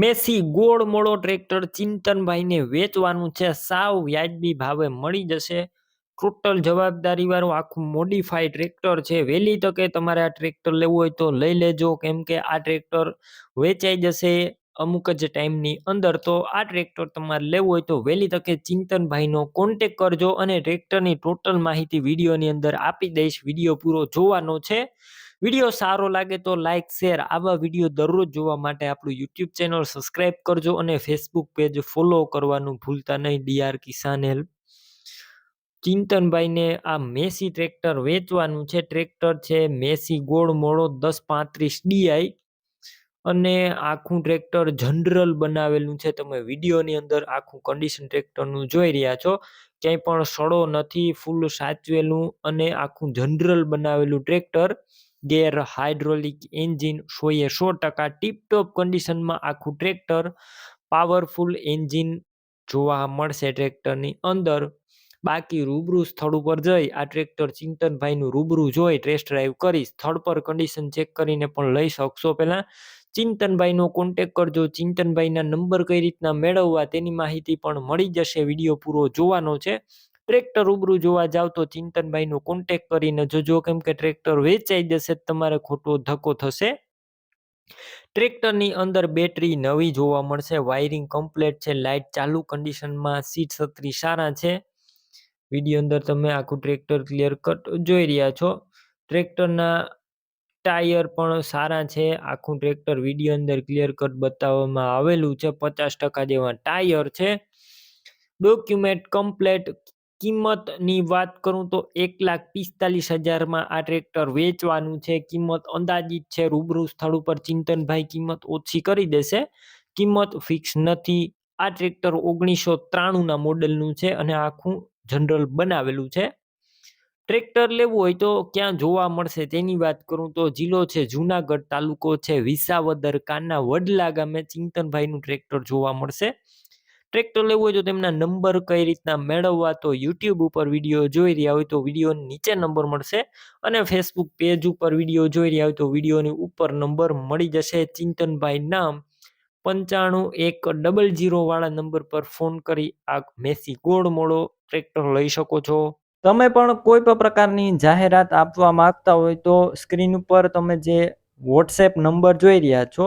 Massey ગોળ મોળો tractor ચિંતનભાઈને વેચવાનું છે. સાવ વ્યાજબી ભાવે મળી જશે. ટોટલ જવાબદારી વાળું આખું મોડિફાઈ ટ્રેક્ટર છે. વહેલી તકે તમારે આ ટ્રેક્ટર લેવું હોય તો લઈ લેજો. કેમ કે આ ટ્રેક્ટર વેચાઈ જશે અમુક જ ટાઈમની અંદર. તો આ ટ્રેક્ટર તમારે લેવું હોય તો વહેલી તકે ચિંતનભાઈનો કોન્ટેક કરજો અને ટ્રેક્ટરની ટોટલ માહિતી વિડીયોની અંદર આપી દઈશ. વીડિયો પૂરો જોવાનો છે. વીડિયો સારો લાગે તો લાઇક શેર આવા વીડિયો દરરોજ જોવા માટે આપણું યુટ્યુબ ચેનલ સબસ્ક્રાઇબ કરજો અને ફેસબુક પેજ ફોલો કરવાનું ભૂલતા નહીં. ડીઆર કિસાન હેલ્પ. ચિંતનભાઈને આ મેસી ટ્રેક્ટર વેચવાનું છે. ટ્રેક્ટર છે મેસી ગોળ મોળો દસ પાંત્રીસ ડીઆઈ અને આખું ટ્રેક્ટર જનરલ બનાવેલું છે. તમે વિડીયોની અંદર આખું કન્ડિશન ટ્રેક્ટરનું જોઈ રહ્યા છો. ક્યાંય પણ સડો નથી, ફૂલ સાચવેલું અને આખું જનરલ બનાવેલું ટ્રેક્ટર. ગેર હાઇડ્રોલિક એન્જિન સોએ સો ટકા ટીપટોપ કન્ડિશનમાં આખું ટ્રેક્ટર પાવરફુલ એન્જિન જોવા મળશે ટ્રેક્ટરની અંદર. બાકી રૂબરૂ સ્થળ ઉપર જઈ આ ટ્રેક્ટર ચિંતનભાઈનું રૂબરૂ જોઈ ટેસ્ટ ડ્રાઈવ કરી સ્થળ પર કન્ડિશન ચેક કરીને પણ લઈ શકશો. પહેલાં ચિંતનભાઈનો કોન્ટેક કરજો. ચિંતનભાઈના નંબર કઈ રીતના મેળવવા તેની માહિતી પણ મળી જશે. વીડિયો પૂરો જોવાનો છે. ટ્રેક્ટર રૂબરૂ જોવા જાવ તો ચિંતનભાઈનો કોન્ટેક કરીને જોજો કેમ કે ટ્રેક્ટર વેચાઈ જશે તમારે ખોટો ધક્કો થશે. ટ્રેક્ટરની અંદર બેટરી નવી જોવા મળશે વાયરિંગ કમ્પ્લેટ છે લાઇટ ચાલુ કન્ડિશનમાં સીટ છત્રી સારા છે. વીડિયો અંદર તમે આખું ટ્રેક્ટર ક્લિયર કટ જોઈ રહ્યા છો. ટ્રેક્ટરના ટાયર પણ સારા છે, આખું ટ્રેક્ટર વીડિયો અંદર ક્લિયર કટ બતાવવામાં આવેલું છે, પચાસ ટકા જેવા ટાયર છે. ડોક્યુમેન્ટ કમ્પ્લેટ કિંમતની વાત કરું તો એક લાખ પિસ્તાલીસ હજારમાં આ ટ્રેક્ટર વેચવાનું છે. કિંમત અંદાજિત છે, રૂબરૂ સ્થળ ઉપર ચિંતનભાઈ કિંમત ઓછી કરી દેશે. કિંમત ફિક્સ નથી. આ ટ્રેક્ટર ઓગણીસો ત્રાણુંના મોડલનું છે અને આખું જનરલ બનાવેલું છે. ટ્રેક્ટર લેવું હોય તો ક્યાં જોવા મળશે તેની વાત કરું તો જિલ્લો છે, જુનાગઢ તાલુકો છે, વિસાવદર, કાના વડલા ગામે ચિંતનભાઈનું ટ્રેક્ટર જોવા મળશે. ટ્રેક્ટર લેવું હોય તો તેમના નંબર કઈ રીતના મેળવવા તો યુટ્યુબ ઉપર વીડિયો જોઈ રહ્યા હોય તો વીડિયો નીચે નંબર મળશે અને ફેસબુક પેજ ઉપર વીડિયો જોઈ રહ્યા હોય તો વિડીયોની ઉપર નંબર મળી જશે. ચિંતનભાઈ નામ પંચાણું એક ડબલ જીરો વાળા નંબર પર ફોન કરી આ મેસી ગોળ મોળો ટ્રેક્ટર લઈ શકો છો. તમે પણ કોઈ પણ પ્રકારની જાહેરાત આપવા માંગતા હોય તો સ્ક્રીન ઉપર તમે જે વોટ્સએપ નંબર જોઈ રહ્યા છો